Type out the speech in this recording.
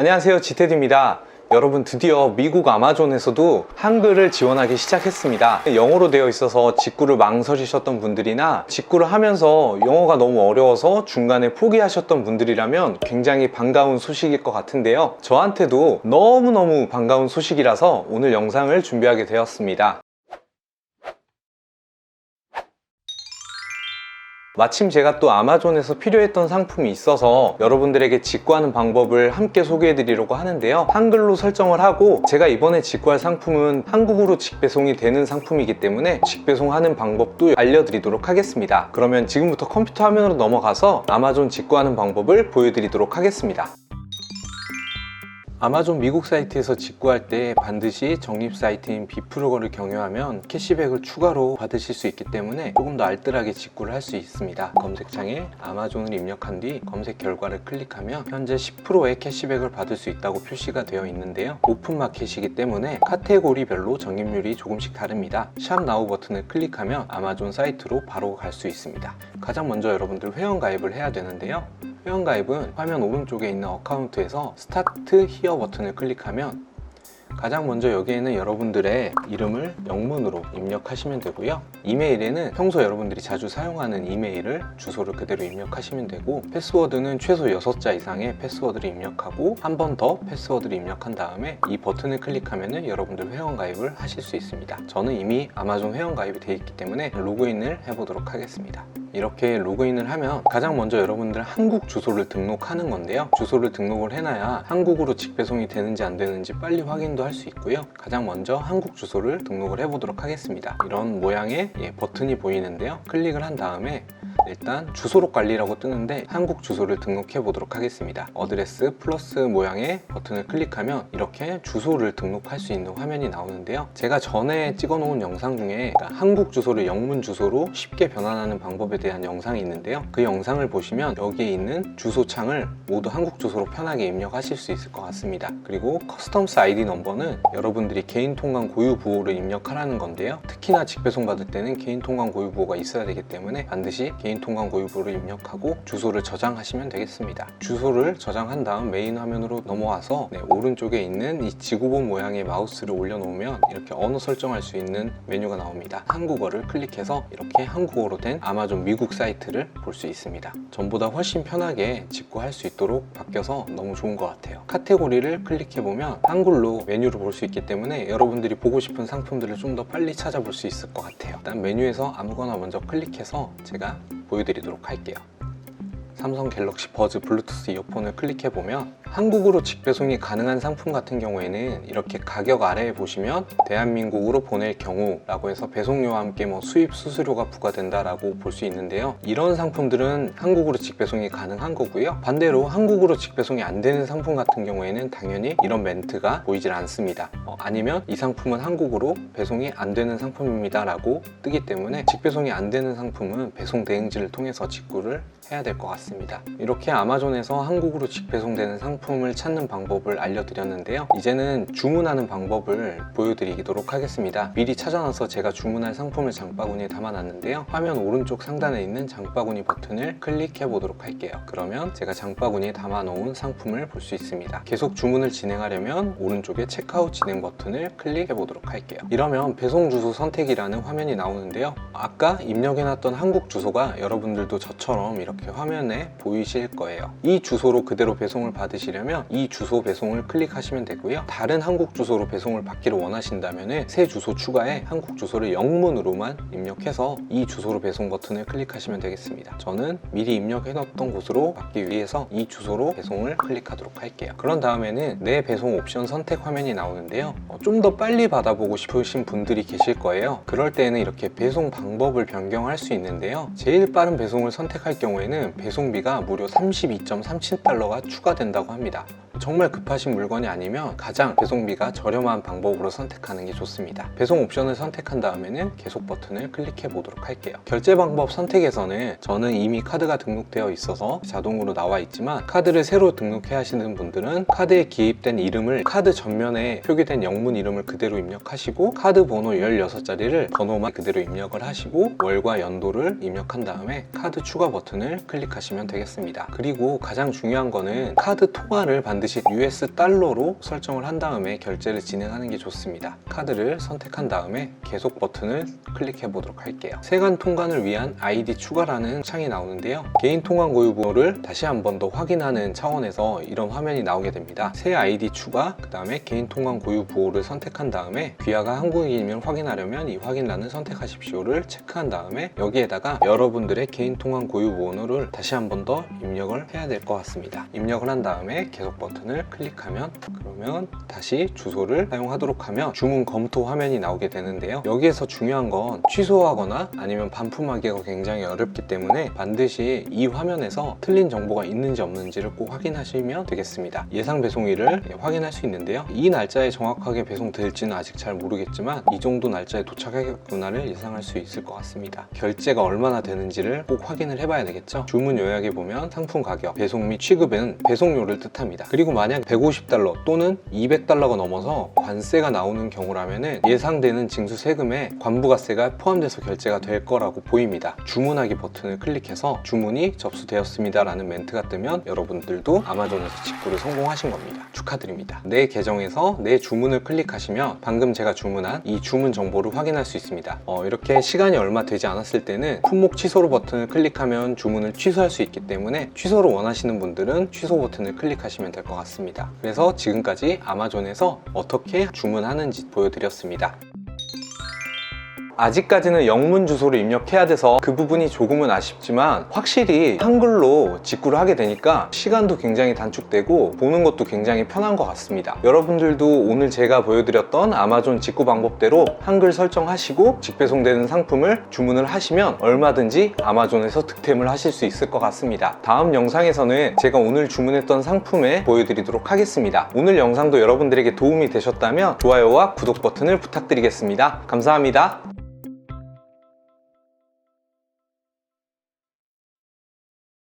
안녕하세요 지테드입니다. 여러분 드디어 미국 아마존에서도 한글을 지원하기 시작했습니다. 영어로 되어 있어서 직구를 망설이셨던 분들이나 직구를 하면서 영어가 너무 어려워서 중간에 포기하셨던 분들이라면 굉장히 반가운 소식일 것 같은데요. 저한테도 너무너무 반가운 소식이라서 오늘 영상을 준비하게 되었습니다 마침 제가 또 아마존에서 필요했던 상품이 있어서 여러분들에게 직구하는 방법을 함께 소개해 드리려고 하는데요. 한글로 설정을 하고 제가 이번에 직구할 상품은 한국으로 직배송이 되는 상품이기 때문에 직배송하는 방법도 알려드리도록 하겠습니다. 그러면 지금부터 컴퓨터 화면으로 넘어가서 아마존 직구하는 방법을 보여드리도록 하겠습니다 아마존 미국 사이트에서 직구할 때 반드시 적립 사이트인 비프로거를 경유하면 캐시백을 추가로 받으실 수 있기 때문에 조금 더 알뜰하게 직구를 할 수 있습니다. 검색창에 아마존을 입력한 뒤 검색 결과를 클릭하면 현재 10%의 캐시백을 받을 수 있다고 표시가 되어 있는데요. 오픈 마켓이기 때문에 카테고리별로 적립률이 조금씩 다릅니다. 샵 나우 버튼을 클릭하면 아마존 사이트로 바로 갈 수 있습니다. 가장 먼저 여러분들 회원 가입을 해야 되는데요. 회원가입은 화면 오른쪽에 있는 어카운트에서 스타트 히어 버튼을 클릭하면 가장 먼저 여기에는 여러분들의 이름을 영문으로 입력하시면 되고요. 이메일에는 평소 여러분들이 자주 사용하는 이메일을 주소를 그대로 입력하시면 되고 패스워드는 최소 6자 이상의 패스워드를 입력하고 한 번 더 패스워드를 입력한 다음에 이 버튼을 클릭하면 여러분들 회원 가입을 하실 수 있습니다. 저는 이미 아마존 회원 가입이 되어 있기 때문에 로그인을 해보도록 하겠습니다. 이렇게 로그인을 하면 가장 먼저 여러분들 한국 주소를 등록하는 건데요. 주소를 등록을 해놔야 한국으로 직배송이 되는지 안 되는지 빨리 확인도 할 수 있고요. 가장 먼저 한국 주소를 등록을 해보도록 하겠습니다. 이런 모양의 예, 버튼이 보이는데요. 클릭을 한 다음에 일단 주소록 관리라고 뜨는데 한국 주소를 등록해 보도록 하겠습니다. 어드레스 플러스 모양의 버튼을 클릭하면 이렇게 주소를 등록할 수 있는 화면이 나오는데요. 제가 전에 찍어 놓은 영상 중에 그러니까 한국 주소를 영문 주소로 쉽게 변환하는 방법에 대한 영상이 있는데요. 그 영상을 보시면 여기에 있는 주소 창을 모두 한국 주소로 편하게 입력하실 수 있을 것 같습니다. 그리고 커스텀스 아이디 넘버는 여러분들이 개인 통관 고유 부호를 입력하라는 건데요. 특히나 직배송 받을 때는 개인 통관 고유 부호가 있어야 되기 때문에 반드시 개인 통관 고유 부호를 입력하고 주소를 저장하시면 되겠습니다. 주소를 저장한 다음 메인 화면으로 넘어와서 네, 오른쪽에 있는 이 지구본 모양의 마우스를 올려놓으면 이렇게 언어 설정할 수 있는 메뉴가 나옵니다. 한국어를 클릭해서 이렇게 한국어로 된 아마존 미국 사이트를 볼 수 있습니다. 전보다 훨씬 편하게 직구할 수 있도록 바뀌어서 너무 좋은 것 같아요. 카테고리를 클릭해보면 한글로 메뉴를 볼 수 있기 때문에 여러분들이 보고 싶은 상품들을 좀 더 빨리 찾아볼 수 있을 것 같아요. 일단 메뉴에서 아무거나 먼저 클릭해서 제가 보여드리도록 할게요. 삼성 갤럭시 버즈 블루투스 이어폰을 클릭해 보면 한국으로 직배송이 가능한 상품 같은 경우에는 이렇게 가격 아래에 보시면 대한민국으로 보낼 경우라고 해서 배송료와 함께 뭐 수입 수수료가 부과된다라고 볼 수 있는데요. 이런 상품들은 한국으로 직배송이 가능한 거고요. 반대로 한국으로 직배송이 안 되는 상품 같은 경우에는 당연히 이런 멘트가 보이질 않습니다. 어, 아니면 이 상품은 한국으로 배송이 안 되는 상품입니다라고 뜨기 때문에 직배송이 안 되는 상품은 배송 대행지를 통해서 직구를 해야 될 것 같습니다. 이렇게 아마존에서 한국으로 직배송되는 상품을 찾는 방법을 알려드렸는데요. 이제는 주문하는 방법을 보여드리도록 하겠습니다. 미리 찾아놔서 제가 주문할 상품을 장바구니에 담아놨는데요. 화면 오른쪽 상단에 있는 장바구니 버튼을 클릭해 보도록 할게요. 그러면 제가 장바구니에 담아놓은 상품을 볼 수 있습니다. 계속 주문을 진행하려면 오른쪽에 체크아웃 진행 버튼을 클릭해 보도록 할게요. 이러면 배송 주소 선택이라는 화면이 나오는데요. 아까 입력해놨던 한국 주소가 여러분들도 저처럼 이렇게 화면에 보이실 거예요. 이 주소로 그대로 배송을 받으시 려면 이 주소 배송을 클릭하시면 되고요. 다른 한국 주소로 배송을 받기를 원하신다면 새 주소 추가에 한국 주소를 영문으로만 입력해서 이 주소로 배송 버튼을 클릭하시면 되겠습니다. 저는 미리 입력해놨던 곳으로 받기 위해서 이 주소로 배송을 클릭하도록 할게요. 그런 다음에는 내 배송 옵션 선택 화면이 나오는데요. 어, 좀더 빨리 받아보고 싶으신 분들이 계실 거예요. 그럴 때는 이렇게 배송 방법을 변경할 수 있는데요. 제일 빠른 배송을 선택할 경우에는 배송비가 무려 32.37달러가 추가된다고 합니다. 합니다. 정말 급하신 물건이 아니면 가장 배송비가 저렴한 방법으로 선택하는 게 좋습니다. 배송 옵션을 선택한 다음에는 계속 버튼을 클릭해 보도록 할게요. 결제 방법 선택에서는 저는 이미 카드가 등록되어 있어서 자동으로 나와 있지만 카드를 새로 등록해 하시는 분들은 카드에 기입된 이름을 카드 전면에 표기된 영문 이름을 그대로 입력하시고 카드 번호 16자리를 번호만 그대로 입력을 하시고 월과 연도를 입력한 다음에 카드 추가 버튼을 클릭하시면 되겠습니다. 그리고 가장 중요한 거는 카드 통화를 반드시 반드시 US 달러로 설정을 한 다음에 결제를 진행하는 게 좋습니다. 카드를 선택한 다음에 계속 버튼을 클릭해 보도록 할게요. 세관 통관을 위한 아이디 추가라는 창이 나오는데요. 개인 통관 고유 번호를 다시 한 번 더 확인하는 차원에서 이런 화면이 나오게 됩니다. 새 아이디 추가, 그 다음에 개인 통관 고유 부호를 선택한 다음에 귀하가 한국인이면 확인하려면 이 확인란을 선택하십시오를 체크한 다음에 여기에다가 여러분들의 개인 통관 고유 번호를 다시 한 번 더 입력을 해야 될 것 같습니다. 입력을 한 다음에 계속 버튼 을 클릭하면 그러면 다시 주소를 사용하도록 하면 주문 검토 화면이 나오게 되는데요. 여기에서 중요한 건 취소하거나 아니면 반품하기가 굉장히 어렵기 때문에 반드시 이 화면에서 틀린 정보가 있는지 없는지를 꼭 확인하시면 되겠습니다. 예상 배송일을 예, 확인할 수 있는데요. 이 날짜에 정확하게 배송될지는 아직 잘 모르겠지만 이 정도 날짜에 도착하겠구나를 예상할 수 있을 것 같습니다. 결제가 얼마나 되는지를 꼭 확인을 해봐야 되겠죠. 주문 요약에 보면 상품 가격, 배송 및 취급은 배송료를 뜻합니다. 그리고 만약 150달러 또는 200달러가 넘어서 관세가 나오는 경우라면 예상되는 징수 세금에 관부가세가 포함돼서 결제가 될 거라고 보입니다. 주문하기 버튼을 클릭해서 주문이 접수되었습니다 라는 멘트가 뜨면 여러분들도 아마존에서 직구를 성공하신 겁니다. 축하드립니다. 내 계정에서 내 주문을 클릭하시면 방금 제가 주문한 이 주문 정보를 확인할 수 있습니다. 어, 이렇게 시간이 얼마 되지 않았을 때는 품목 취소로 버튼을 클릭하면 주문을 취소할 수 있기 때문에 취소를 원하시는 분들은 취소 버튼을 클릭하시면 될 것 같습니다. 그래서 지금까지 아마존에서 어떻게 주문하는지 보여드렸습니다. 아직까지는 영문 주소를 입력해야 돼서 그 부분이 조금은 아쉽지만 확실히 한글로 직구를 하게 되니까 시간도 굉장히 단축되고 보는 것도 굉장히 편한 것 같습니다. 여러분들도 오늘 제가 보여드렸던 아마존 직구 방법대로 한글 설정하시고 직배송되는 상품을 주문을 하시면 얼마든지 아마존에서 득템을 하실 수 있을 것 같습니다. 다음 영상에서는 제가 오늘 주문했던 상품을 보여드리도록 하겠습니다. 오늘 영상도 여러분들에게 도움이 되셨다면 좋아요와 구독 버튼을 부탁드리겠습니다. 감사합니다.